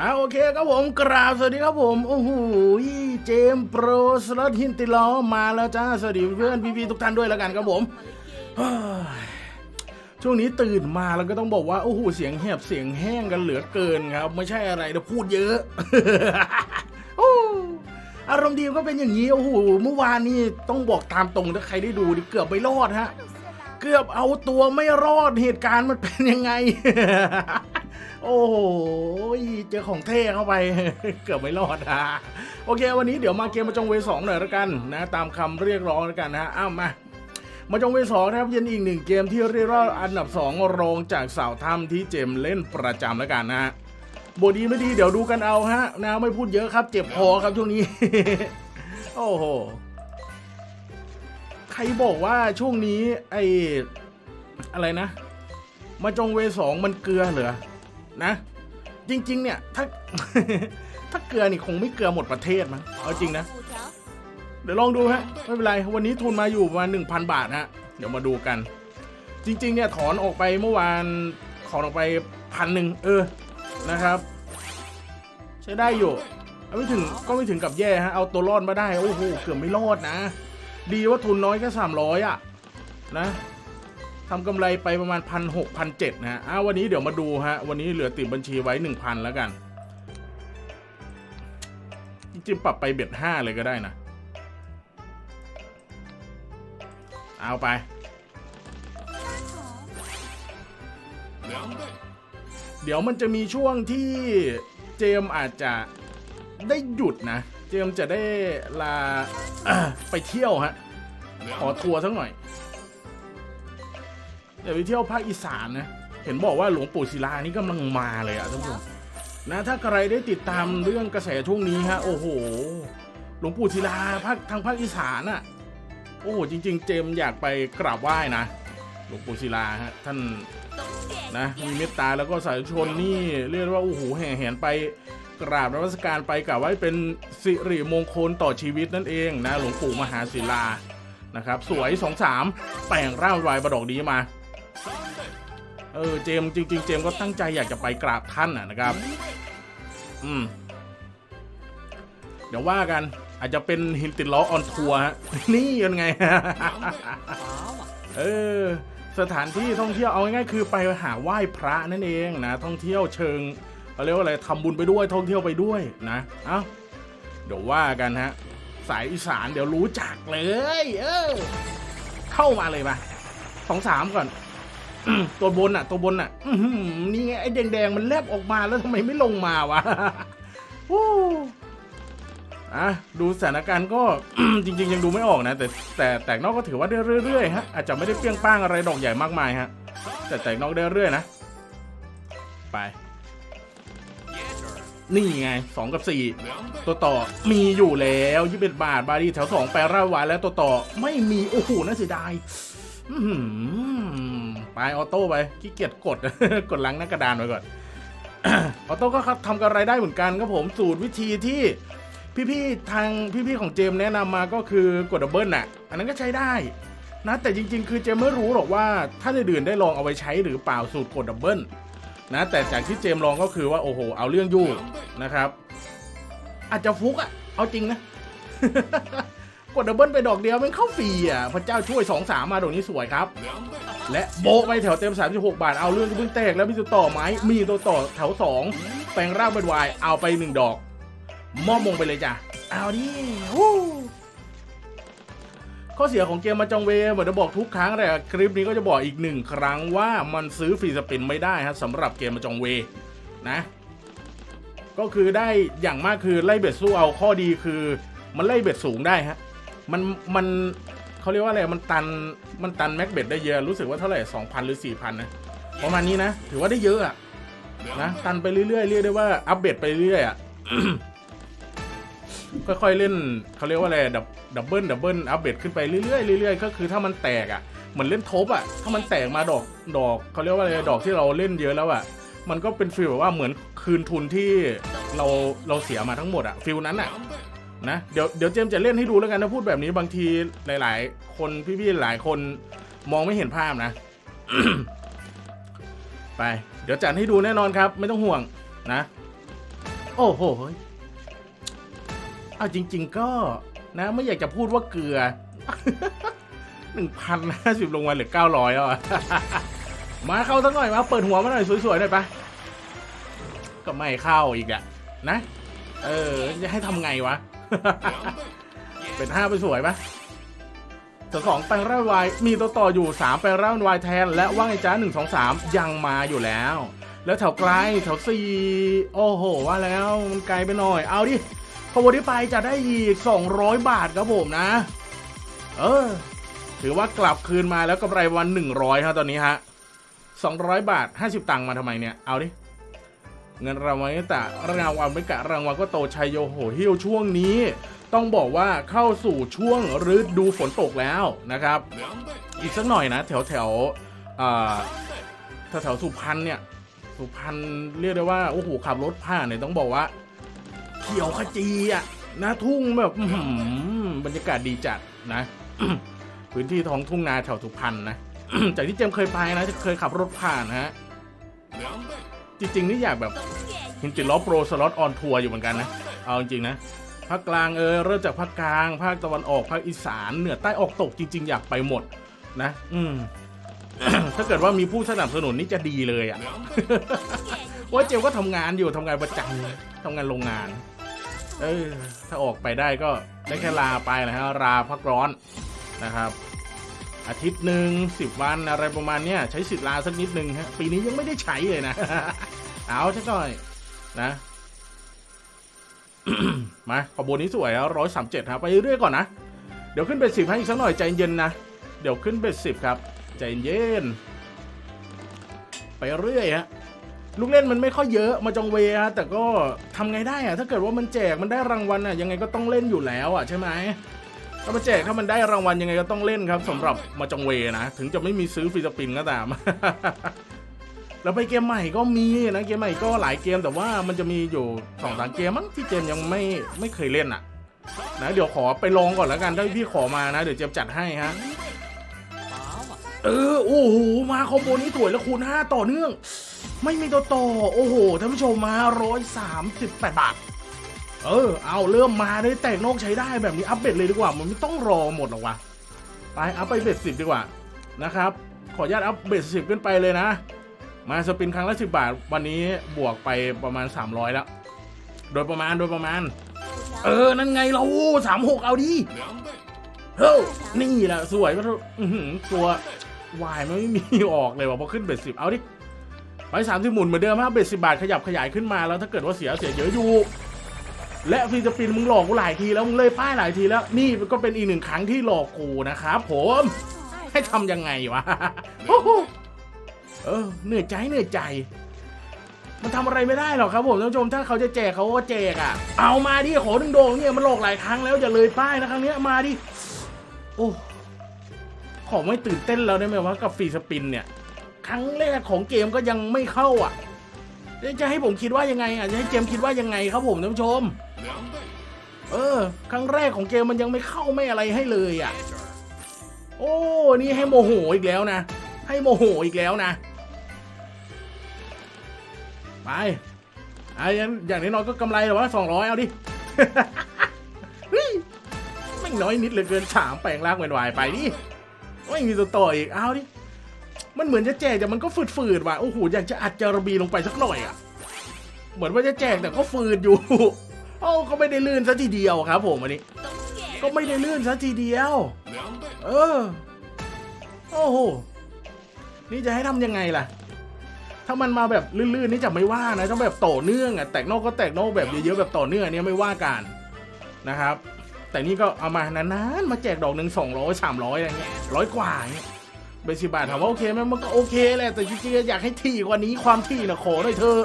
อ่าโอเคครับผมกราบสวัสดีครับผมโอ้โหเจมส์โปรสล็อตหินติล้อมาแล้วจ้าสวัสดีเพื่อนพี่ๆทุกท่านด้วยแล้วกันครับผมช่วงนี้ตื่นมาแล้วก็ต้องบอกว่าโอ้โหเสียงแหบเสียงแห้งกันเหลือเกินครับ ไม่ใช่อะไรเดี๋ยวพูดเยอะอารมณ์ดีก็เป็นอย่างนี้โอ้โหเมื่อวานนี้ต้องบอกตามตรงถ้าใครได้ดูนี่เกือบไม่รอดฮะ เกือบเอาตัวไม่รอดเหตุการณ์มันเป็นยังไง โอ้โห เจอของเท่เข้าไป เกือบไม่รอดอะโอเค วันนี้เดี๋ยวมาเกมมาจงเวสองหน่อยล้วกันนะ ตามคำเรียกร้องล้วกันนะฮะอ้าวมามาจงเวสองนะครับยังอีกหนึ่งเกมที่เรียกว่าอันดับสองรองจากสาวถ้ำที่เจมเล่นประจำแล้วกันนะฮะบทดีไม่ดีเดี๋ยวดูกันเอาฮะนะไม่พูดเยอะครับ เจ็บคอครับช่วงนี้ โอ้โห ใครบอกว่าช่วงนี้ไออะไรนะ มาจงเวสองมันเกลือเหรอ นะ จริง ๆ เนี่ย ถ้า ถ้าเกลือนี่คงไม่เกลือหมดประเทศมั้งเอาจริงนะ เดี๋ยวลองดูฮะไม่เป็นไร วันนี้ทุนมาอยู่ประมาณหนึ่งพันบาทฮะเดี๋ยวมาดูกัน จริง ๆ เนี่ยถอนออกไปเมื่อวานถอนออกไปพันหนึ่งเออนะครับ ใช้ได้อยู่ไม่ถึงก็ไม่ถึงกับแย่ฮะเอาตัวรอดมาได้โอ้โหเกือบไม่รอดนะ ดีว่าทุนน้อยแค่สามร้อยอะนะ ทำกำไรไปประมาณพันหกพันเจ็ดนะฮะอ้าววันนี้เดี๋ยวมาดูฮะ วันนี้เหลือติดบัญชีไว้หนึ่งพันแล้วกัน จริงปรับไปเบ็ดห้าเลยก็ได้นะ เอาไปเดี๋ยวมันจะมีช่วงที่เจมอาจจะได้หยุดนะ เจมจะได้ลาไปเที่ยวฮะ ขอทัวร์สักหน่อย เดี๋ยวไปเที่ยวภาคอีสานนะ เห็นบอกว่าหลวงปู่ศิลานี่กำลังมาเลยอะท่านผู้ชมนะถ้าใครได้ติดตามเรื่องกระแสช่วงนี้ฮะโอ้โห หลวงปู่ศิลาภาคทางภาคอีสานอะโอ้โหจริง ๆ เจมอยากไปกราบไหว้นะ หลวงปู่ศิลาฮะท่านนะมีเมตตาแล้วก็สายชนนี่เรียกว่าโอ้โหแห่แหนไปกราบนมัสการไปกล่าวไว้เป็นสิริมงคลต่อชีวิตนั่นเองนะหลวงปู่มหาศิลานะครับ สวยสองสามแปลงร่างวายประดอกดีมา เออเจมจริงๆ เจมก็ตั้งใจอยากจะไปกราบท่านนะนะครับ อืม เดี๋ยวว่ากัน อาจจะเป็นหินติดล้อออนทัวร์ฮะนี่ยังไงเออสถานที่ท่องเที่ยวเอาง่ายๆคือไปหาไหว้พระนั่นเองนะท่องเที่ยวเชิงเขาเรียกว่าอะไรทำบุญไปด้วยท่องเที่ยวไปด้วยนะเอ้าเดี๋ยวว่ากันฮะสายอีสานเดี๋ยวรู้จักเลย เออเข้ามาเลยมาสองสามก่อน ตัวบนอะ ตัวบนอะอนี่ไงไอ้แดงๆมันแลบออกมาแล้วทำไมไม่ลงมาวะวู้อะดูสถานการณ์ก็จริง ๆ ยังดูไม่ออกนะ แต่แต่แตกนอกก็ถือว่าได้เรื่อยๆฮะอาจจะไม่ได้เปรี้ยงป้างอะไรดอกใหญ่มากมายฮะ แต่แตกนอกได้เรื่อยนะ ไป นี่ไงสองกับสี่ตัวต่อมีอยู่แล้วยี่สิบบาท บาดีแถวสองแปลร่าวายแล้วตัวต่อไม่มี โอ้โหน่าเสียดาย อื ไปออโต้ไปขี้เกียจกด กดล้างหน้ากระดานไว้ก่อน ออโต้ก็ทำกันรได้เหมือนกันครับผมสูตรวิธีที่พี่ๆทางพี่ๆของเจมแนะนำมาก็คือกดดับเบิลน่ะ อันนั้นก็ใช้ได้นะแต่จริงๆ คือเจมไม่รู้หรอกว่าถ้าในดื่นได้ลองเอาไปใช้หรือเปล่าสูตรกดดับเบิลนะแต่จากที่เจมลองก็คือว่าโอ้โห เอาเรื่องยู่นะครับ อาจจะฟุกอะเอาจริงนะกดดับเบิลไปดอกเดียวมันเข้าฟรีอะพระเจ้าช่วยสองสามมาดอกนี้สวยครับ และโบะไปแถวเต็ม 36 บาท เอาเรื่องที่เพิ่งแตกแล้วมีตัวต่อไหมมีตัวต่อแถว 2 แปลงร่างเป็นวาย เอาไป 1 ดอกมอบมงไปเลยจ้ะ เอาดิฮู้ข้อเสียของเกมมาจองเวเหมือนจะบอกทุกครั้งแต่คลิปนี้ก็จะบอกอีกหนึ่งครั้งว่ามันซื้อฟรีสปินไม่ได้ฮะสำหรับเกมมาจองเวนะ ก็คือได้อย่างมากคือไล่เบ็ดสู้เอาข้อดีคือ มันไล่เบ็ดสูงได้ฮะมันมัน เขาเรียกว่าอะไรมันตันมันตันแม็กเบดได้เยอะรู้สึกว่าเท่าไหร่สองพันหรือสี่พันนะประมาณนี้นะ ถือว่าได้เยอะอะนะตันไปเรื่อยๆเรียกได้ว่าอัปเดตไปเรื่อยๆอะค่อยๆเล่นเขาเรียกว่าอะไรดับดับเบิลดับเบิลอัปเดตขึ้นไปเรื่อยๆเรื่อยๆก็คือถ้ามันแตกอะเหมือนเล่นทบอะถ้ามันแตกมาดอกดอกเขาเรียกว่าอะไรดอกที่เราเล่นเยอะแล้วอะมันก็เป็นฟีลแบบว่าเหมือนคืนทุนที่เราเราเสียมาทั้งหมดอะฟีลนั้นอะ นะเดี๋ยวเดี๋ยวเจมจะเล่นให้ดูแล้วกันนะพูดแบบนี้บางทีหลาย ๆ คนพี่ๆหลายคนมองไม่เห็นภาพนะ ไป เดี๋ยวจัดให้ดูแน่นอนครับ ไม่ต้องห่วงนะ โอ้โหเอาจริง ๆ ก็นะไม่อยากจะพูดว่าเกลือหนึ่งพันห้าสิบลงมาเหลือเก้าร้อยแล้วอะมาเข้าสักหน่อยมาเปิดหัวมาหน่อยสวยๆหน่อยปะก็ไม่เข้าอีกอะนะ เออจะให้ทำไงวะ เป็นห้าไปสวยปะตัวสองแปลงร่างวายมีตัวต่ออยู่สามแปลงร่างวายแทน และว่างไงจ้าหนึ่งสองสามยังมาอยู่แล้ว แล้วแถวไกลแถวสี่โอ้โห ว่าแล้วมันไกลไปหน่อย เอาดิพอวันที่ไปจะได้อีก 200 บาทครับผมนะ เออ ถือว่ากลับคืนมาแล้วกำไรวัน 100ครับตอนนี้ฮะ 200 บาท 50 ตังค์มาทำไมเนี่ย เอาดิ เงินรางวัลไม่แต่รางวัลไม่กะรางวัลก็โตชัยโยโหฮิ้วช่วงนี้ ต้องบอกว่าเข้าสู่ช่วงฤดูฝนตกแล้วนะครับ อีกสักหน่อยนะ แถวแถวๆอ่าแถวสุพรรณเนี่ย สุพรรณเรียกได้ว่าโอ้โหขับรถผ่านเนี่ยต้องบอกว่า เขียวขจีอะนะทุ่งแบบบรรยากาศดีจัดนะพื้นที่ท้องทุ่งนาแถวสุพรรณนะจากที่เจมเคยไปนะเคยขับรถผ่านนะฮะ ริงๆนี่อยากแบบจริงๆล้อโปรสล็อตออนทัวร์อยู่เหมือนกันนะ เอาจริงๆนะภาคกลางเออเริ่มจากภาคกลาง ภาคตะวันออกภาคอีสานเหนือใต้ออกตกจริง ๆ อยากไปหมดนะ อืม ถ้าเกิดว่ามีผู้สนับสนุนนี่จะดีเลยอะว่าเจมก็ทำงานอยู่ทำงานประจำทำงานโรงงาน เออถ้าออกไปได้ก็ได้แค่ลาไปนะฮะลาพักร้อนนะครับ อาทิตย์หนึ่งสิบวันอะไรประมาณเนี้ยใช้สิทธิ์ลาสักนิดนึงฮะปีนี้ยังไม่ได้ใช้เลยนะ เอาสักหน่อยนะมาขบวนนี้สวยร้อยสามเจ็ดครับไปเรื่อยๆก่อนนะ เดี๋ยวขึ้นเป็นสิบให้อีกสักหน่อยใจเย็นนะ เดี๋ยวขึ้นเป็นสิบครับ ใจเย็น ไปเรื่อยฮะลูกเล่นมันไม่ค่อยเยอะมาจองเวฮะแต่ก็ทำไงได้อะถ้าเกิดว่ามันแจกมันได้รางวัลอะยังไงก็ต้องเล่นอยู่แล้วอะใช่ไหม ถ้ามันแจกถ้ามันได้รางวัลยังไงก็ต้องเล่นครับสำหรับมาจงเวนะ ถึงจะไม่มีซื้อฟรีสปินก็ตาม แล้วไปเกมใหม่ก็มีนะเกมใหม่ก็หลายเกมแต่ว่ามันจะมีอยู่สองสามเกมมั้งที่เจมยังไม่ไม่เคยเล่นอะนะเดี๋ยวขอไปลองก่อนแล้วกันถ้าพี่ขอมานะ เดี๋ยวเจมจัดให้ฮะเออโอ้โหมาคอมโบนี้สวยแล้วคูณห้าต่อเนื่อง ไม่มีตัวต่อโอ้โหท่านผู้ชมมาร้อยสามสิบแปดบาท เออ เอาเริ่มมาได้แตกนอกใช้ได้แบบนี้อัปเดตเลยดีกว่า มันไม่ต้องรอหมดหรอกวะไปอัพไปเบ็ดสิบดีกว่านะครับ ขออนุญาตอัพเบ็ดสิบขึ้นไปเลยนะ มาสปินครั้งละสิบบาท วันนี้บวกไปประมาณ300แล้ว โดยประมาณโดยประมาณ เออ นั่นไงเราสามหกเอาดิเฮ้ยนี่แหละสวยก็ตัววายไม่มีออกเลยว่ะพอขึ้นเบ็ดสิบเอาดิไปสามสิบหมุนเหมือนเดิมครับเบ็ดสิบาทขยับขยายขึ้นมาแล้วถ้าเกิดว่าเสียเสียเยอะอยู่ และฟรีสปินมึงหลอกกูหลายทีแล้วมึงเลยป้ายหลายทีแล้วนี่ก็เป็นอีกหนึ่งครั้งที่หลอกกูนะครับผมให้ทำยังไงวะโอ้โหเออเหนื่อยใจเหนื่อยใจ มันทำอะไรไม่ได้หรอกครับผมท่านผู้ชมถ้าเขาจะแจกเขาก็แจกอะ เอามาดิขอดึงโดงเนี่ยมันหลอกหลายครั้งแล้วอย่าเลยป้ายนะครั้งเนี้ยมาดิโอ้ขอไม่ตื่นเต้นแล้วได้ไหมว่ากับฟรีสปินเนี่ย ครั้งแรกของเกมก็ยังไม่เข้าอะแล้ว จะให้ผมคิดว่ายังไงอะจะให้เจมคิดว่ายังไงครับผมท่านผู้ชม เออ ครั้งแรกของเกมมันยังไม่เข้าไม่อะไรให้เลยอะ โอ้ นี่ให้โมโหอีกแล้วนะ ให้โมโหอีกแล้วนะ ไปไอ้อย่างอย่างน้อยก็กำไรหรอวะสองร้อยเอาดิไม่น้อยนิดเหลยเกินสามแปลงร่างเป็นวายไปดิไม่มีตัวต่ออีก เอาดิ มันเหมือนจะแจกแต่มันก็ฝืดๆว่ะ โอ้โห อยากจะอัดจารบีลงไปสักหน่อยอะ เหมือนว่าจะแจกแต่ก็ฝืดอยู่โอ้ก็ไม่ได้ลื่นซะทีเดียวครับ ผมอันนี้ ก็ไม่ได้ลื่นซะทีเดียว เออ โอ้โห นี่จะให้ทำยังไงล่ะ ถ้ามันมาแบบลื่นๆนี่จะไม่ว่านะต้องแบบต่อเนื่องอะ แตกนอกก็แตกนอกแบบเยอะๆแบบต่อเนื่องอันเนี้ยไม่ว่ากันนะครับ แต่นี่ก็เอามานานๆมาแจกดอกหนึ่งสองร้อยสามร้อยอะไรเงี้ยร้อยกว่าเงี้ย เบสิบาทถามว่าโอเคไหมมันก็โอเคแหละแต่จริงๆอยากให้ถี่กว่านี้ความถี่นะขอหน่อยเธอ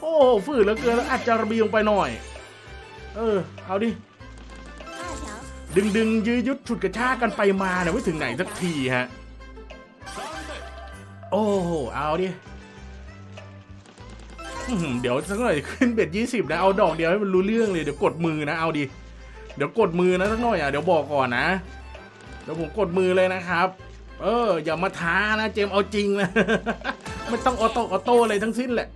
โอ้ฝืดเหลือเกินแล้วอาจจะระเบียงไปหน่อย เออ เอาดิ ดึงดึงยื้อยุดฉุดกระชากกันไปมาเนี่ยไม่ถึงไหนสักทีฮะ โอ้โหเอาดิเดี๋ยวสักหน่อยขึ้นเบ็ดยี่สิบนะ เอาดอกเดียวให้มันรู้เรื่องเลยเดี๋ยวกดมือนะเอาดิ เดี๋ยวกดมือนะสักหน่อยอะเดี๋ยวบอกก่อนนะ เดี๋ยวผมกดมือเลยนะครับ เออ อย่ามาท้านะเจมเอาจริงนะ ไม่ต้องออโต้ออโต้อะไรทั้งสิ้นแหละ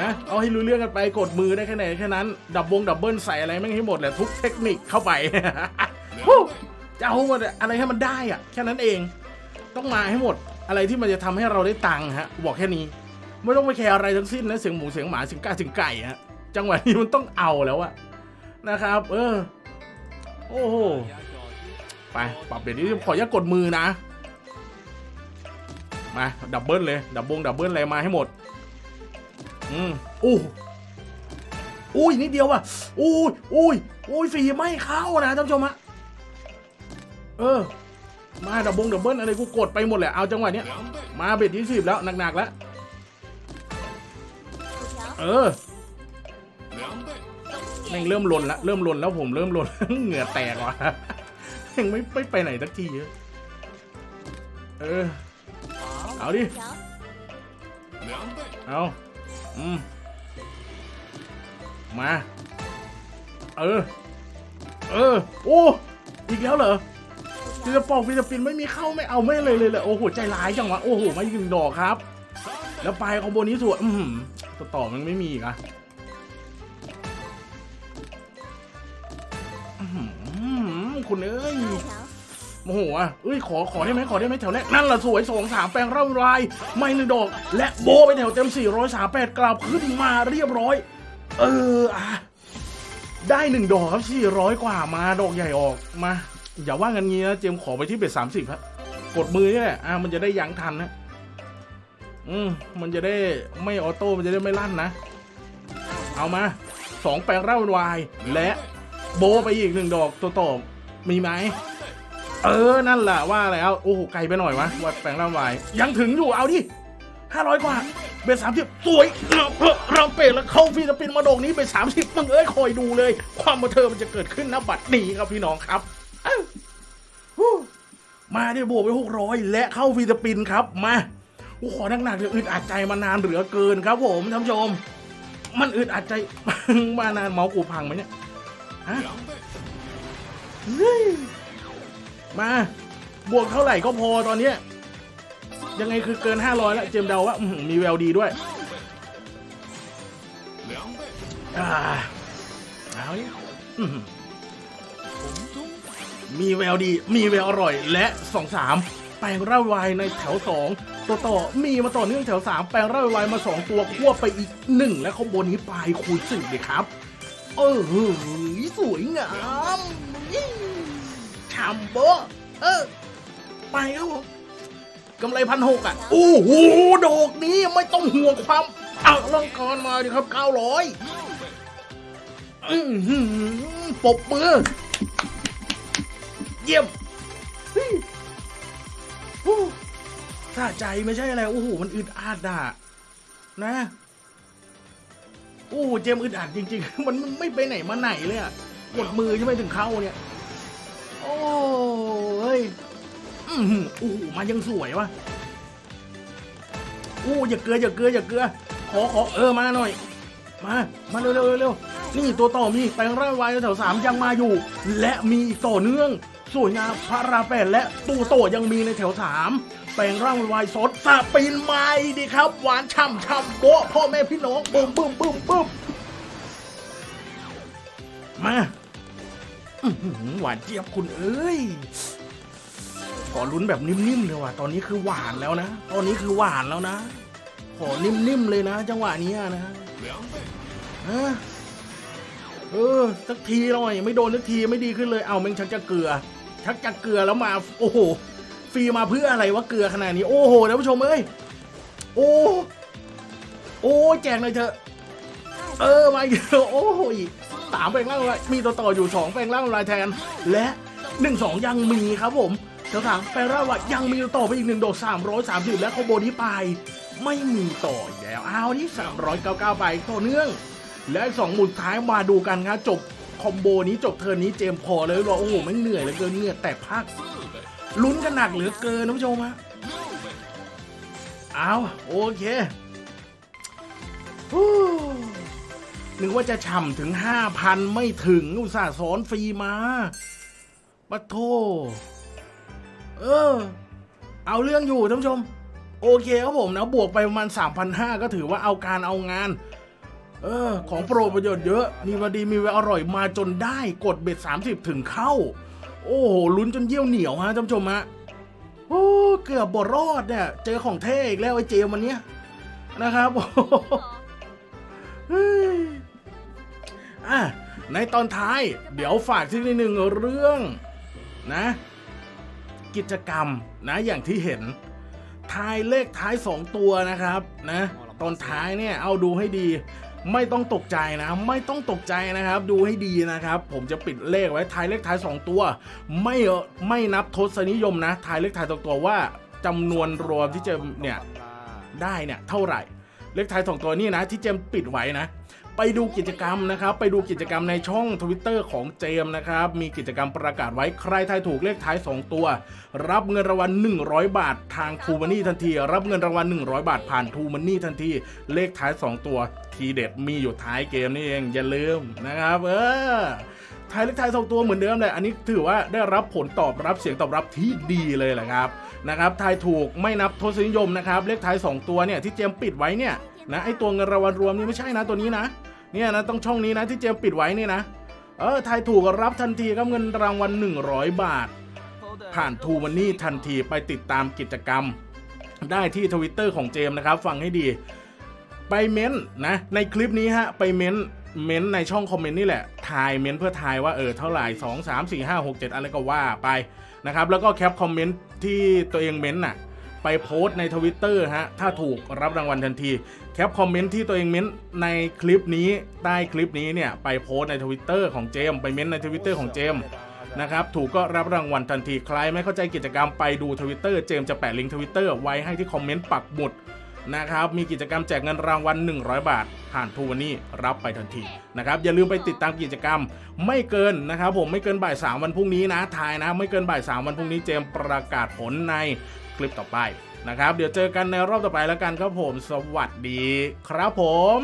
นะเอาให้รู้เรื่องกันไปกดมือได้แค่ไหนแค่นั้น ดับบงดับเบิลใส่อะไรแม่งให้หมดแหละทุกเทคนิคเข้าไปฮู้จะเอาหมดอะไรให้มันได้อะแค่นั้นเอง ต้องมาให้หมดอะไรที่มันจะทำให้เราได้ตังค์ฮะ บอกแค่นี้ ไม่ต้องไปแคร์อะไรทั้งสิ้นนะเสียงหมูเสียงหมาเสียงกาเสียงไก่ฮะจังหวะนี้มันต้องเอาแล้วอะนะครับ เออ โอ้โหไปปรับเดี๋ยวนี้ขออนุญากดมือนะ มาดับเบิลเลยดับบงดับเบิลอะไรมาให้หมด อืมอู้อุ้ยนิดเดียวว่ะอุ้ยอุ้ยอุ้ยฟรีไม่เข้านะท่านผู้ชมฮะเออ มาดับบงดับเบิลอะไรกูกดไปหมดแหละเอาจังหวะเนี้ยมาเบ็ดยี่สิบแล้วหนักๆแล้วเออแม่งเริ่มลนแล้วเริ่มลนแล้วผมเริ่มลนเหงื่อแตกว่ะยังไม่ไปไหนสักทีเออ เอาดิ เอาอืมา เออ เออ โอ้ อีกแล้วเหรอฟิลิปอกฟิลิปปินไม่มีเข้าไม่เอาไม่เลยเลยเลยโอ้โหใจร้ายจังวะโอ้โหไม่ยิงดอกครับ แล้วไปของโบนี้สวยอืมต่อต่อมันไม่มีอีกอะคุณเอ้ย โมโหอะเอ้ยขอขอได้ไหมขอได้ไหมแถวแรกนั่นแหละสวยสองสามแปลงร่ำรายไม่หนึ่งดอก และโบไปแถวเต็มสี่ร้อยสามแปดกลับขึ้นมาเรียบร้อย เอออะได้หนึ่งดอกครับสี่ร้อยกว่ามาดอกใหญ่ออกมา อย่าว่างันงี้นะเจมขอไปที่เบ็ดสามสิบฮะกดมือนี่แหละอะมันจะได้ยั้งทันนะอืมมันจะได้ไม่ออโต้มันจะได้ไม่ลั่นนะ เอามาสองแปลงร่ำรายและโบไปอีกหนึ่งดอกตัวต่อมีไหม เออ นั่นแหละว่าแล้วโอ้โห ไกลไปหน่อยวะว่าแปลงร่างวาย ยังถึงอยู่เอาดิห้าร้อยกว่า เบสสามสิบสวยเราเราเปดแล้วเข้าฟิลิปปินส์มาโดกนี้เบสสามสิบมึงเอ้ยคอยดูเลย ความบันเทิงมันจะเกิดขึ้นนะบัดนี้ครับพี่น้องครับเอ้าฮู้มาได้บวกไปหกร้อยและเข้าฟิลิปปินส์ครับมาโอ้ขอหนักๆเดี๋ยวอึดอัดใจมานานเหลือเกินครับผมท่านผู้ชม มันอึดอัดใจมานานเมากูพังไหมเนี่ยฮะ มา บวกเท่าไหร่ก็พอตอนเนี้ยยังไงคือเกิน 500 แล้ว เจมเดาว่า มีแววดีด้วยอาเอาดิอื้อหือมีแววดี มีแววอร่อย และสองสามแปลงร่าวายในแถวสองตัวต่อมีมาต่อเนื่องแถวสามแปลงร่าวายมาสองตัวควบไปอีกหนึ่งและข้างบนนี้ปลายคูณสิบเลยครับ เออสวยงาม ฉ่ำโบะเออ ไปครับผมกำไรพันหกอะ โอ้โหดอกนี้ไม่ต้องห่วงความเอาลังการมาดิครับเก้าร้อยอือหือปบมือ เยี่ยมเฮ้ยโอ้สะใจไม่ใช่อะไร โอ้โห มันอึดอัดอะ นะ โอ้เจมอึดอัดจริง ๆ มันไม่ไปไหนมาไหนเลยอะ กดมือใช่ไหมถึงเข้าเนี่ย โอ้เฮ้ยอือหือโอ้โหมายังสวยวะโอ้อย่าเกลืออย่าเกลืออย่าเกลือ ขอขอเออมาหน่อย มา มาเร็วเร็วเร็วเร็วนี่ตัวต่อมีแปลงร่างวายแถวสามยังมาอยู่ และมีอีกต่อเนื่องสวยงามพระราแปดและตู้โตยังมีในแถวสามแปลงร่างวายสดสปินไม้ดีครับ หวานช่ำช่ำโบ๊ะพ่อแม่พี่น้องบึ้มบึ้มบึ้มบึ้มมา หวานเจี๊ยบคุณเอ้ยขอลุ้นแบบนิ่มๆเลยว่ะ ตอนนี้คือหวานแล้วนะ ตอนนี้คือหวานแล้วนะ ขอนิ่มๆเลยนะ จังหวะนี้นะฮะเออสักทีหน่อยไม่โดนสักทีไม่ดีขึ้นเลย เอาแม่งชักจะเกลือ ชักจะเกลือแล้วมา โอ้โหฟรีมาเพื่ออะไรวะเกลือขนาดนี้ โอ้โหท่านผู้ชมเอ้ย โอ้ โอ้แจกหน่อยเถอะ เออมาอีกโอ้โห สามแปลงร่างลายมีตัวต่ออยู่สองแปลงร่างลายแทน และหนึ่งสองยังมีครับผมเจ้าถามแปลร่างว่ายังมีตัวต่อไปอีกหนึ่งดอกสามร้อยสามสิบและคอมโบนี้ไป ไม่มีต่ออีกแล้วเอานี่สามร้อยเก้าเก้าไปต่อเนื่อง และสองหมุนท้ายมาดูกันครับจบคอมโบนี้จบเทิร์นนี้เจมพอเลยว่าโอ้โหไม่งเหนื่อยเหลือเกินเหนื่อยแต่พักลุ้นกันหนักเหลือเกินนะผู้ชมฮะเอาโอเค นึกว่าจะฉ่ำถึงห้าพันไม่ถึงอุตส่าห์สอนฟรีมาปะโทเออ เอาเรื่องอยู่ท่านผู้ชม โอเคครับผมนะ บวกไปประมาณ 3,500 ก็ถือว่าเอาการเอางาน เออ ของโปรประโยชน์เยอะ มีมาดีมีไว้อร่อยมาจนได้กดเบ็ด 30 ถึงเข้า โอ้โห ลุ้นจนเยี่ยวเหนียวฮะท่านผู้ชมฮะโอ้เกือบบรอดเนี่ย เจอของเท่อีกแล้วไอ้เจมวันเนี้ยนะครับเฮ้ย อะในตอนท้ายเดี๋ยวฝากที่นิดนึงเรื่องนะ กิจกรรมนะอย่างที่เห็นทายเลขท้าย 2 ตัวนะครับนะตอนท้ายเนี่ยเอาดูให้ดี ไม่ต้องตกใจนะ ไม่ต้องตกใจนะครับ ดูให้ดีนะครับ ผมจะปิดเลขไว้ทายเลขท้าย 2 ตัว ไม่ไม่นับทศนิยมนะทายเลขท้ายสองตัวว่าจำนวนรวมที่จะเนี่ยได้เนี่ยเท่าไหร่ เลขท้ายสองตัวนี่นะ ที่เจมปิดไว้นะ ไปดูกิจกรรมนะครับ ไปดูกิจกรรมในช่อง Twitter ของเจมนะครับ มีกิจกรรมประกาศไว้ใครทายถูกเลขท้าย 2 ตัว รับเงินรางวัล100 บาททางทูมันนี่ทันที รับเงินรางวัล100 บาทผ่านทูมันนี่ทันที เลขท้าย 2 ตัว ทีเด็ดมีอยู่ท้ายเกมนี่เองอย่าลืมนะครับ เออทายเลขท้ายสองตัวเหมือนเดิมเลยอันนี้ถือว่าได้รับผลตอบรับเสียงตอบรับที่ดีเลยแหละครับนะครับทายถูกไม่นับทศนิยมนะครับ เลขท้าย 2 ตัวเนี่ยที่เจมปิดไว้เนี่ย นะไอตัวเงินรางวัลรวมนี่ไม่ใช่นะตัวนี้นะเนี่ยนะต้องช่องนี้นะที่เจมปิดไว้นี่นะ เออทายถูกรับทันทีครับเงินรางวัล100 บาท ผ่านทูมันนี่ทันทีไปติดตามกิจกรรม ได้ที่ทวิตเตอร์ของเจมนะครับ ฟังให้ดี ไปเม้นต์นะ ในคลิปนี้ฮะ ไปเม้นต์เม้นต์ในช่องคอมเมนต์นี่แหละ ทายเม้นต์เพื่อทายว่าเออเท่าไหร่ 2 3 4 5 6 7 อะไรก็ว่าไปนะครับ แล้วก็แคปคอมเมนต์ที่ตัวเองเม้นต์น่ะ ไปโพสต์ในทวิตเตอร์ฮะ ถ้าถูกรับรางวัลทันที แคปคอมเมนต์ที่ตัวเองเม้นต์ในคลิปนี้ใต้คลิปนี้เนี่ยไปโพสในทวิตเตอร์ของเจมไปเม้นต์ในทวิตเตอร์ของเจมนะครับถูกก็รับรางวัลทันทีใครไม่เข้าใจกิจกรรมไปดูทวิตเตอร์เจมจะแปะลิงก์ทวิตเตอร์ไว้ให้ที่คอมเมนต์ปักหมุดนะครับมีกิจกรรมแจกเงินรางวัล 100 บาท ผ่านทูวันนี้รับไปทันทีนะครับอย่าลืมไปติดตามกิจกรรมไม่เกินนะครับผมไม่เกินบ่ายสามวันพรุ่งนี้นะทายนะ ไม่เกินบ่ายสามวันพรุ่งนี้เจมประกาศผลในคลิปต่อไป นะครับ เดี๋ยวเจอกันในรอบต่อไปแล้วกันครับผม สวัสดีครับผม